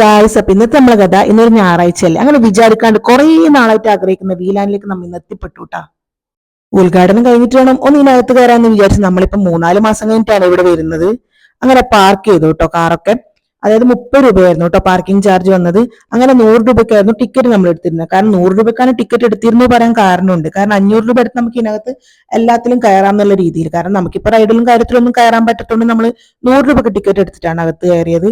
Guys അപ്പൊ ഇന്നത്തെ നമ്മളെ കഥ ഇന്നൊരു ഞായറാഴ്ചയല്ലേ? അങ്ങനെ വിചാരിക്കാണ്ട് കുറേ നാളായിട്ട് ആഗ്രഹിക്കുന്ന വീലാനിലേക്ക് നമ്മൾ ഇന്ന് എത്തിപ്പെട്ടു കേട്ടാ ഉദ്ഘാടനം കഴിഞ്ഞിട്ട് വേണം ഒന്ന് ഇതിനകത്ത് കയറാന്ന് വിചാരിച്ച് നമ്മളിപ്പോ മൂന്നാൽ മാസം കഴിഞ്ഞിട്ടാണ് ഇവിടെ വരുന്നത്. അങ്ങനെ പാർക്ക് ചെയ്തു കേട്ടോ കാറൊക്കെ. അതായത് മുപ്പത് രൂപയായിരുന്നു കേട്ടോ പാർക്കിംഗ് ചാർജ് വന്നത്. അങ്ങനെ നൂറ് രൂപയ്ക്കായിരുന്നു ടിക്കറ്റ് നമ്മൾ എടുത്തിരുന്നത്. കാരണം നൂറ് രൂപയ്ക്കാണ് ടിക്കറ്റ് എടുത്തിരുന്നു പറയാൻ കാരണമുണ്ട്. കാരണം അഞ്ഞൂറ് രൂപ എടുത്ത് നമുക്ക് ഇതിനകത്ത് എല്ലാത്തിലും കയറാം എന്നുള്ള രീതിയിൽ. കാരണം നമുക്കിപ്പോ റൈഡിലും കാര്യത്തിലൊന്നും കയറാൻ പറ്റത്തോണ്ട് നമ്മൾ നൂറ് രൂപയ്ക്ക് ടിക്കറ്റ് എടുത്തിട്ടാണ് അകത്ത് കയറിയത്.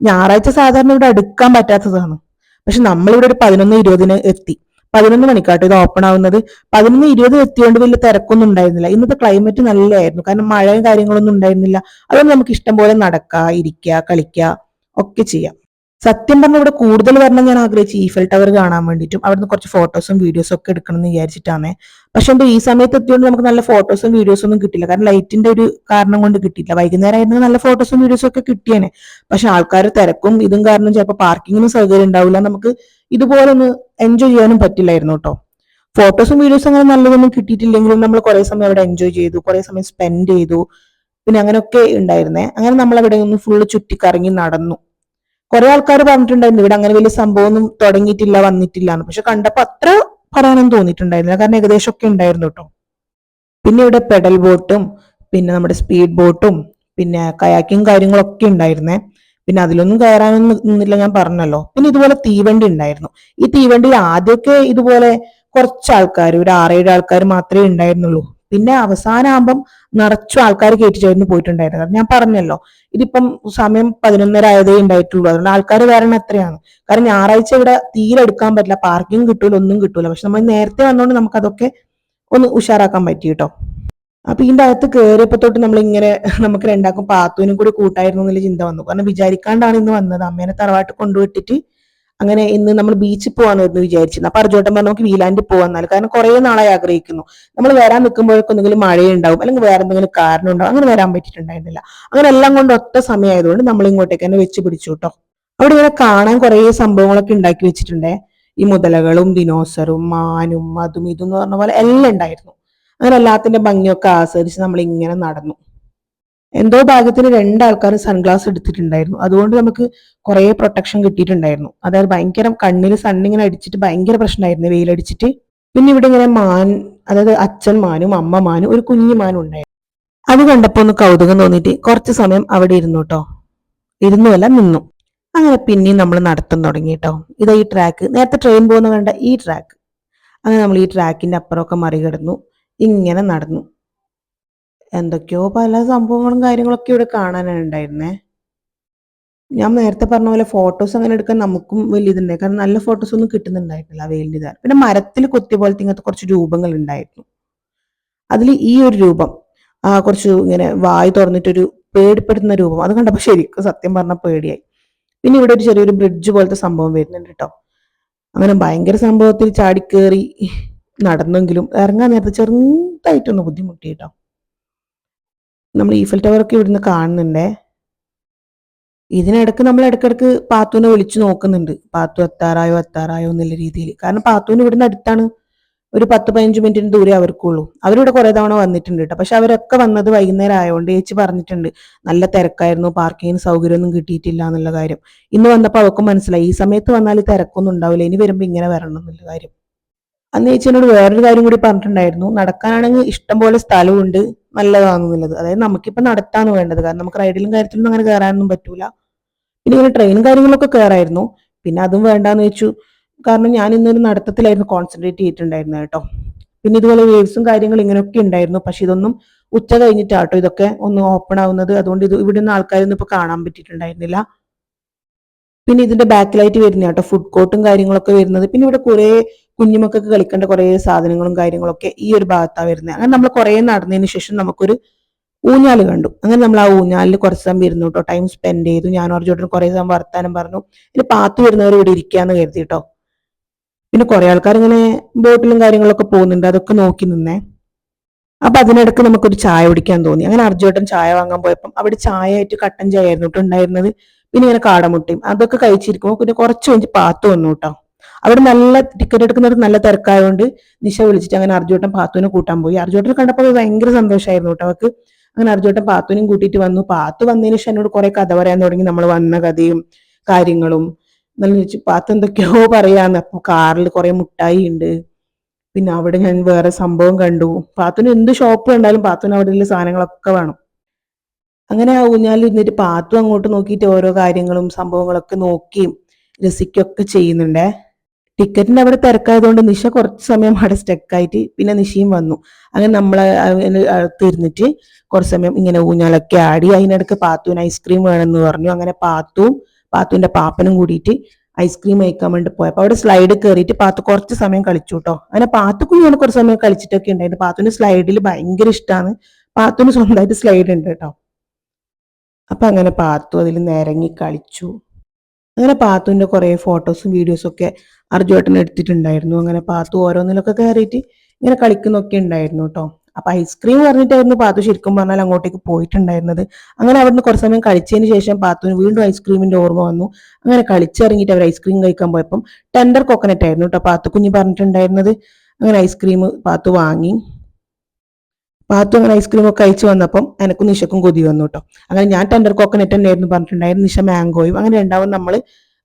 ഞായറാഴ്ച സാധാരണ ഇവിടെ അടുക്കാൻ പറ്റാത്തതാണ്. പക്ഷെ നമ്മളിവിടെ ഒരു പതിനൊന്ന് ഇരുപതിന് എത്തി. പതിനൊന്ന് മണിക്കാട്ടോ ഇത് ഓപ്പൺ ആവുന്നത്. പതിനൊന്ന് ഇരുപത് എത്തിയോണ്ട് വലിയ തിരക്കൊന്നും ഉണ്ടായിരുന്നില്ല. ഇന്നത്തെ ക്ലൈമറ്റ് നല്ലതായിരുന്നു കാരണം മഴയും കാര്യങ്ങളൊന്നും ഉണ്ടായിരുന്നില്ല. അതുകൊണ്ട് നമുക്ക് ഇഷ്ടം പോലെ നടക്കുക ഇരിക്കുക കളിക്കുക ഒക്കെ ചെയ്യാം. സത്യം പറഞ്ഞ ഇവിടെ കൂടുതൽ വരണം ഞാൻ ആഗ്രഹിച്ചു. ഈഫൽ ടവർ കാണാൻ വേണ്ടിയിട്ടും അവിടുന്ന് കുറച്ച് ഫോട്ടോസും വീഡിയോസും ഒക്കെ എടുക്കണം എന്ന് വിചാരിച്ചിട്ടാണ്. പക്ഷെ എന്തോ ഈ സമയത്ത് എത്തിയോണ്ട് നമുക്ക് നല്ല ഫോട്ടോസും വീഡിയോസും ഒന്നും കിട്ടില്ല കാരണം ലൈറ്റിന്റെ ഒരു കാരണം കൊണ്ട് കിട്ടിയില്ല വൈകുന്നേരം ആയിരുന്നു നല്ല ഫോട്ടോസും വീഡിയോസും ഒക്കെ കിട്ടിയേനെ. പക്ഷെ ആൾക്കാർ തിരക്കും ഇതും കാരണം ചിലപ്പോൾ പാർക്കിങ്ങിനും സൗകര്യം ഉണ്ടാവില്ല. നമുക്ക് ഇതുപോലെ ഒന്ന് എൻജോയ് ചെയ്യാനും പറ്റില്ലായിരുന്നു കേട്ടോ. ഫോട്ടോസും വീഡിയോസും അങ്ങനെ നല്ലതൊന്നും കിട്ടിയിട്ടില്ലെങ്കിലും നമ്മൾ കുറെ സമയം അവിടെ എൻജോയ് ചെയ്തു. കുറെ സമയം സ്പെൻഡ് ചെയ്തു. പിന്നെ അങ്ങനെയൊക്കെ ഉണ്ടായിരുന്നേ. അങ്ങനെ നമ്മൾ അവിടെ ഒന്ന് ഫുള്ള് ചുറ്റിക്കറങ്ങി നടന്നു. കുറെ ആൾക്കാർ പറഞ്ഞിട്ടുണ്ടായിരുന്നു ഇവിടെ അങ്ങനെ വലിയ സംഭവമൊന്നും തുടങ്ങിയിട്ടില്ല വന്നിട്ടില്ല എന്ന് പക്ഷെ കണ്ടപ്പോ അത്ര പറയാനൊന്നും തോന്നിയിട്ടുണ്ടായിരുന്നില്ല. കാരണം ഏകദേശം ഒക്കെ ഉണ്ടായിരുന്നു കേട്ടോ. പിന്നെ ഇവിടെ പെഡൽ ബോട്ടും പിന്നെ നമ്മുടെ സ്പീഡ് ബോട്ടും പിന്നെ കയാക്കിങ് കാര്യങ്ങളൊക്കെ ഉണ്ടായിരുന്നേ. പിന്നെ അതിലൊന്നും കയറാനൊന്നും നിന്നില്ല ഞാൻ പറഞ്ഞല്ലോ. പിന്നെ ഇതുപോലെ തീവണ്ടി ഉണ്ടായിരുന്നു. ഈ തീവണ്ടിയിൽ ആദ്യമൊക്കെ ഇതുപോലെ കുറച്ച് ആൾക്കാർ ഒരു ആറേഴ് ആൾക്കാർ മാത്രമേ ഉണ്ടായിരുന്നുള്ളൂ. പിന്നെ അവസാനമാകുമ്പം നിറച്ചു ആൾക്കാർ കയറ്റിച്ചായിരുന്നു പോയിട്ടുണ്ടായിരുന്നത് ഞാൻ പറഞ്ഞല്ലോ. ഇതിപ്പം സമയം പതിനൊന്നര ആയതേ ഉണ്ടായിട്ടുള്ളൂ. അതുകൊണ്ട് ആൾക്കാർ വരണം എത്രയാണ്? കാരണം ഞായറാഴ്ച ഇവിടെ തീരെ എടുക്കാൻ പറ്റില്ല. പാർക്കിംഗ് കിട്ടൂല ഒന്നും കിട്ടൂല. പക്ഷെ നമ്മൾ നേരത്തെ വന്നോണ്ട് നമുക്ക് അതൊക്കെ ഒന്ന് ഉഷാറാക്കാൻ പറ്റി കേട്ടോ അപ്പൊ ഇതിന്റെ അകത്ത് കയറിയപ്പോ തൊട്ട് നമ്മൾ ഇങ്ങനെ നമുക്ക് രണ്ടാക്കും പാത്തുവിനും കൂടി കൂട്ടായിരുന്നു എന്നുള്ള ചിന്ത വന്നു. കാരണം വിചാരിക്കാണ്ടാണ് ഇന്ന് വന്നത്. അമ്മേനെ തറവാട്ട് കൊണ്ടുവിട്ടിട്ട് അങ്ങനെ ഇന്ന് നമ്മൾ ബീച്ചിൽ പോവാന്നായിരുന്നു വിചാരിച്ചിരുന്നത്. അപ്പൊ അർജോട്ടൻ പറഞ്ഞു നമുക്ക് വീലാൻഡിൽ പോവാന്നാൽ കാരണം കുറെ നാളായി ആഗ്രഹിക്കുന്നു. നമ്മൾ വരാൻ നിൽക്കുമ്പോഴേക്കും എന്തെങ്കിലും മഴയുണ്ടാവും അല്ലെങ്കിൽ വേറെ എന്തെങ്കിലും കാരണം ഉണ്ടാവും അങ്ങനെ വരാൻ പറ്റിയിട്ടുണ്ടായിരുന്നില്ല. അങ്ങനെ എല്ലാം കൊണ്ട് ഒറ്റ സമയമായതുകൊണ്ട് നമ്മൾ ഇങ്ങോട്ടേക്ക് തന്നെ വെച്ച് പിടിച്ചു കേട്ടോ അവിടെ ഇങ്ങനെ കാണാൻ കുറെ സംഭവങ്ങളൊക്കെ ഉണ്ടാക്കി വെച്ചിട്ടുണ്ടേ. ഈ മുതലകളും ദിനോസറും മാനും അതും ഇതും എന്ന് പറഞ്ഞ പോലെ എല്ലാം ഉണ്ടായിരുന്നു. അങ്ങനെ എല്ലാത്തിന്റെ ഭംഗിയൊക്കെ ആസ്വദിച്ച് നമ്മൾ ഇങ്ങനെ നടന്നു. എന്തോ ഭാഗത്തിന് രണ്ടാൾക്കാരും സൺഗ്ലാസ് എടുത്തിട്ടുണ്ടായിരുന്നു. അതുകൊണ്ട് നമുക്ക് കുറെ പ്രൊട്ടക്ഷൻ കിട്ടിയിട്ടുണ്ടായിരുന്നു. അതായത് ഭയങ്കര കണ്ണിൽ സണ്ണിങ്ങനെ അടിച്ചിട്ട് ഭയങ്കര പ്രശ്നമായിരുന്നു വെയിലടിച്ചിട്ട്. പിന്നെ ഇവിടെ ഇങ്ങനെ മാൻ അതായത് അച്ഛൻ മാനും അമ്മ മാനും ഒരു കുഞ്ഞു മാനും ഉണ്ടായിരുന്നു. അത് കണ്ടപ്പോ ഒന്ന് കൗതുകം തോന്നിയിട്ട് കുറച്ച് സമയം അവിടെ ഇരുന്നു കേട്ടോ ഇരുന്നുമല്ല നിന്നു. അങ്ങനെ പിന്നെയും നമ്മൾ നടത്തം തുടങ്ങി കേട്ടോ ഇതാ ഈ ട്രാക്ക് നേരത്തെ ട്രെയിൻ പോകുന്ന കണ്ട ഈ ട്രാക്ക് അങ്ങനെ നമ്മൾ ഈ ട്രാക്കിന്റെ അപ്പുറമൊക്കെ മറികടന്നു. ഇങ്ങനെ നടന്നു. എന്തൊക്കെയോ പല സംഭവങ്ങളും കാര്യങ്ങളൊക്കെ ഇവിടെ കാണാനാണ് ഉണ്ടായിരുന്നേ ഞാൻ നേരത്തെ പറഞ്ഞ പോലെ ഫോട്ടോസ് അങ്ങനെ എടുക്കാൻ നമുക്കും വലിയ ഇതുണ്ടായി കാരണം നല്ല ഫോട്ടോസ് ഒന്നും കിട്ടുന്നുണ്ടായിട്ടില്ല വെയിലിന്റെ ഇതാണ് പിന്നെ മരത്തിൽ കൊത്തിയ പോലത്തെ ഇങ്ങനത്തെ കുറച്ച് രൂപങ്ങൾ ഉണ്ടായിരുന്നു അതിൽ ഈ ഒരു രൂപം കുറച്ച് ഇങ്ങനെ വായി തുറന്നിട്ടൊരു പേടിപ്പെടുത്തുന്ന രൂപം അത് കണ്ടപ്പോൾ ശരിക്കും സത്യം പറഞ്ഞ പേടിയായി. പിന്നെ ഇവിടെ ഒരു ചെറിയൊരു ബ്രിഡ്ജ് പോലത്തെ സംഭവം വരുന്നുണ്ട് കേട്ടോ അങ്ങനെ ഭയങ്കര സംഭവത്തിൽ ചാടിക്കേറി നടന്നെങ്കിലും ഇറങ്ങാൻ നേരത്തെ ചെറുതായിട്ടൊന്ന് ബുദ്ധിമുട്ടി കേട്ടോ നമ്മൾ ഈഫൽ ടവർ ഒക്കെ ഇവിടുന്ന് കാണുന്നുണ്ടേ. ഇതിനിടക്ക് നമ്മൾ ഇടക്കിടക്ക് പാത്തുവിനെ വിളിച്ചു നോക്കുന്നുണ്ട്. പാത്തു എത്താറായോ എത്താറായോ എന്നുള്ള രീതിയിൽ. കാരണം പാത്തുവിന് ഇവിടുന്ന് അടുത്താണ് ഒരു പത്ത് പതിനഞ്ച് മിനിറ്റിന് ദൂരെ അവർക്കുള്ളൂ. അവരിവിടെ കുറെ തവണ വന്നിട്ടുണ്ട് കേട്ടോ. പക്ഷെ അവരൊക്കെ വന്നത് വൈകുന്നേരം ആയതുകൊണ്ട് ചേച്ചി പറഞ്ഞിട്ടുണ്ട് നല്ല തിരക്കായിരുന്നു പാർക്കിങ്ങിന് സൗകര്യമൊന്നും കിട്ടിയിട്ടില്ല എന്നുള്ള കാര്യം. ഇന്ന് വന്നപ്പോൾ അവർക്കും മനസ്സിലായി. ഈ സമയത്ത് വന്നാൽ തിരക്കൊന്നും ഉണ്ടാവില്ല. ഇനി വരുമ്പോൾ ഇങ്ങനെ വരണം എന്നുള്ള കാര്യം. അന്ന് ചേച്ചി എന്നോട് വേറൊരു കാര്യം കൂടി പറഞ്ഞിട്ടുണ്ടായിരുന്നു. നടക്കാനാണെങ്കിൽ ഇഷ്ടം പോലെ സ്ഥലമുണ്ട്. നല്ലതാണെന്നുള്ളത്. അതായത് നമുക്കിപ്പോൾ നടത്താണ് വേണ്ടത്. കാരണം നമുക്ക് റൈഡിലും കാര്യത്തിലൊന്നും അങ്ങനെ കയറാനൊന്നും പറ്റൂല. പിന്നെ ഇങ്ങനെ ട്രെയിനും കാര്യങ്ങളൊക്കെ കയറായിരുന്നു പിന്നെ അതും വേണ്ടാന്ന് വെച്ചു. കാരണം ഞാൻ ഇന്നൊരു നടത്തത്തിലായിരുന്നു കോൺസെൻട്രേറ്റ് ചെയ്തിട്ടുണ്ടായിരുന്നത് കേട്ടോ. പിന്നെ ഇതുപോലെ വേവ്സും കാര്യങ്ങളും ഇങ്ങനെയൊക്കെ ഉണ്ടായിരുന്നു. പക്ഷെ ഇതൊന്നും ഉച്ച കഴിഞ്ഞിട്ടാട്ടോ ഇതൊക്കെ ഒന്ന് ഓപ്പൺ ആവുന്നത്. അതുകൊണ്ട് ഇത് ഇവിടെ നിന്ന് ആൾക്കാരൊന്നും ഇപ്പൊ കാണാൻ പറ്റിയിട്ടുണ്ടായിരുന്നില്ല. പിന്നെ ഇതിന്റെ ബാക്കിലായിട്ട് വരുന്ന കേട്ടോ. ഫുഡ് കോർട്ടും കാര്യങ്ങളൊക്കെ വരുന്നത്. പിന്നെ ഇവിടെ കുറെ കുഞ്ഞുമക്കൾക്ക് കളിക്കേണ്ട കുറേ സാധനങ്ങളും കാര്യങ്ങളൊക്കെ ഈ ഒരു ഭാഗത്താണ് വരുന്നത് അങ്ങനെ നമ്മൾ കുറെ നടന്നതിന് ശേഷം നമുക്കൊരു ഊഞ്ഞാൽ കണ്ടു. അങ്ങനെ നമ്മൾ ആ ഊഞ്ഞാലിൽ കുറച്ച് സമയം ഇരുന്നു കേട്ടോ ടൈം സ്പെൻഡ് ചെയ്തു. ഞാൻ ഓർജോട്ടിന് കുറേ സമയം വർത്താനം പറഞ്ഞു. പിന്നെ പാത്തു വരുന്നവർ ഇവിടെ ഇരിക്കാന്ന് കരുതി കേട്ടോ പിന്നെ കുറെ ആൾക്കാർ ഇങ്ങനെ ബോട്ടിലും കാര്യങ്ങളൊക്കെ പോകുന്നുണ്ട്. അതൊക്കെ നോക്കി നിന്നേ. അപ്പൊ അതിനിടക്ക് നമുക്കൊരു ചായ കുടിക്കാൻ തോന്നി. അങ്ങനെ അർജുവേട്ടൻ ചായ വാങ്ങാൻ പോയപ്പം അവിടെ ചായ ആയിട്ട് കട്ടൻ ചായ ആയിരുന്നു ഉണ്ടായിരുന്നത്. പിന്നെ ഇങ്ങനെ കാടമുട്ടയും അതൊക്കെ കഴിച്ചിരിക്കുമ്പോൾ പിന്നെ കുറച്ച് കഴിഞ്ഞ് പാത്തു വന്നു കേട്ടോ അവിടെ നല്ല ടിക്കറ്റ് എടുക്കുന്നത് നല്ല തിരക്കായതുകൊണ്ട് നിശ വിളിച്ചിട്ട് അങ്ങനെ അർജുട്ടൻ പാത്തുവിനെ കൂട്ടാൻ പോയി. അർജുട്ടൻ കണ്ടപ്പോൾ ഭയങ്കര സന്തോഷമായിരുന്നു കേട്ടോ. അവർക്ക് അങ്ങനെ അർജുട്ടൻ പാത്തുവിനും കൂട്ടിയിട്ട് വന്നു. പാത്തു വന്നതിന് ശേഷം എന്നോട് കുറെ കഥ പറയാൻ തുടങ്ങി. നമ്മൾ വന്ന കഥയും കാര്യങ്ങളും. നല്ല ചോദിച്ചു പാത്തു എന്തൊക്കെയോ പറയാന്ന്. അപ്പൊ കാറിൽ കുറെ മുട്ടായി ഉണ്ട് പിന്നെ അവിടെ ഞാൻ വേറെ സംഭവം കണ്ടു. പാത്തുന് എന്ത് ഷോപ്പ് കണ്ടാലും പാത്തുന് അവിടെ സാധനങ്ങളൊക്കെ വേണം. അങ്ങനെ ആ ഊഞ്ഞാലിരുന്നിട്ട് പാത്തു അങ്ങോട്ട് നോക്കിയിട്ട് ഓരോ കാര്യങ്ങളും സംഭവങ്ങളൊക്കെ നോക്കിയും രസിക്കുകയൊക്കെ ചെയ്യുന്നുണ്ടേ. ടിക്കറ്റിന്റെ അവിടെ തിരക്കായതുകൊണ്ട് നിഷ കുറച്ച് സമയം അവിടെ സ്റ്റക്കായിട്ട് പിന്നെ നിഷയും വന്നു. അങ്ങനെ നമ്മൾ തീർന്നിട്ട് കുറച്ച് സമയം ഇങ്ങനെ ഊഞ്ഞാലൊക്കെ ആടി അതിനിടയ്ക്ക് പാത്തുവിന് ഐസ്ക്രീം വേണമെന്ന് പറഞ്ഞു. അങ്ങനെ പാത്തുവും പാത്തുവിന്റെ പാപ്പനും കൂടിയിട്ട് ഐസ്ക്രീം കഴിക്കാൻ വേണ്ടി പോയപ്പോ അവിടെ സ്ലൈഡ് കയറിയിട്ട് പാത്തു കുറച്ച് സമയം കളിച്ചു കേട്ടോ അങ്ങനെ പാത്തുക്കും ഞാൻ കുറച്ച് സമയം കളിച്ചിട്ടൊക്കെ ഉണ്ടായിരുന്നു. പാത്തുവിന് സ്ലൈഡിൽ ഭയങ്കര ഇഷ്ടമാണ് പാത്തുവിന് സ്വന്തമായിട്ട് സ്ലൈഡ് ഉണ്ട് കേട്ടോ. അപ്പൊ അങ്ങനെ പാത്തു അതിൽ നിരങ്ങി കളിച്ചു. അങ്ങനെ പാത്തുവിന്റെ കുറെ ഫോട്ടോസും വീഡിയോസും ഒക്കെ അർജുവേട്ടൻ എടുത്തിട്ടുണ്ടായിരുന്നു. അങ്ങനെ പാത്തു ഓരോന്നിലൊക്കെ കയറിയിട്ട് ഇങ്ങനെ കളിക്കുന്നൊക്കെ ഉണ്ടായിരുന്നു കേട്ടോ അപ്പൊ ഐസ്ക്രീം പറഞ്ഞിട്ടായിരുന്നു പാത്തു ശരിക്കും പറഞ്ഞാൽ അങ്ങോട്ടേക്ക് പോയിട്ടുണ്ടായിരുന്നത്. അങ്ങനെ അവിടുന്ന് കുറച്ച് സമയം കളിച്ചതിന് ശേഷം പാത്തുവിന് വീണ്ടും ഐസ്ക്രീമിന്റെ ഓർമ്മ വന്നു. അങ്ങനെ കളിച്ചിറങ്ങിയിട്ട് അവർ ഐസ്ക്രീം കഴിക്കാൻ പോയപ്പം ടെൻഡർ കൊക്കനറ്റ് ആയിരുന്നു കേട്ടോ പാത്തു കുഞ്ഞ് പറഞ്ഞിട്ടുണ്ടായിരുന്നത്. അങ്ങനെ ഐസ്ക്രീം പാത്തു വാങ്ങി. പാത്തു അങ്ങനെ ഐസ്ക്രീം ഒക്കെ കഴിച്ചു വന്നപ്പം എനക്കും നിഷക്കും കൊതി വന്നു കേട്ടോ അങ്ങനെ ഞാൻ ടെൻഡർ കോക്കനറ്റ് തന്നെയായിരുന്നു പറഞ്ഞിട്ടുണ്ടായിരുന്നു നിഷ മാംഗോയും അങ്ങനെ ഉണ്ടാവും നമ്മൾ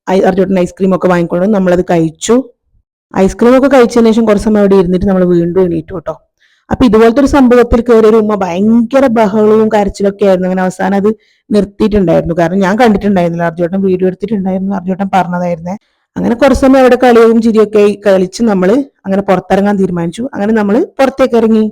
അർജുട്ടൻ ഐസ്ക്രീം ഒക്കെ വാങ്ങിക്കൊണ്ട് നമ്മളത് കഴിച്ചു. ഐസ്ക്രീം ഒക്കെ കഴിച്ചതിന് ശേഷം കുറച്ച് സമയം അവിടെ ഇരുന്നിട്ട് നമ്മൾ വീണ്ടും എണീറ്റു കേട്ടോ അപ്പൊ ഇതുപോലത്തെ ഒരു സംഭവത്തിൽ കയറി ഒരു ഉമ്മ ഭയങ്കര ബഹളവും കരച്ചിലൊക്കെ ആയിരുന്നു. അങ്ങനെ അവസാനം അത് നിർത്തിയിട്ടുണ്ടായിരുന്നു. കാരണം ഞാൻ കണ്ടിട്ടുണ്ടായിരുന്നില്ല. അർജുട്ടൻ വീഡിയോ എടുത്തിട്ടുണ്ടായിരുന്നു. അർജുട്ടൻ പറഞ്ഞതായിരുന്നേ. അങ്ങനെ കുറച്ച് സമയം അവിടെ കളിയും ചിരിയൊക്കെ കളിച്ച് നമ്മൾ അങ്ങനെ പുറത്തിറങ്ങാൻ തീരുമാനിച്ചു. അങ്ങനെ നമ്മൾ പുറത്തേക്ക് ഇറങ്ങി.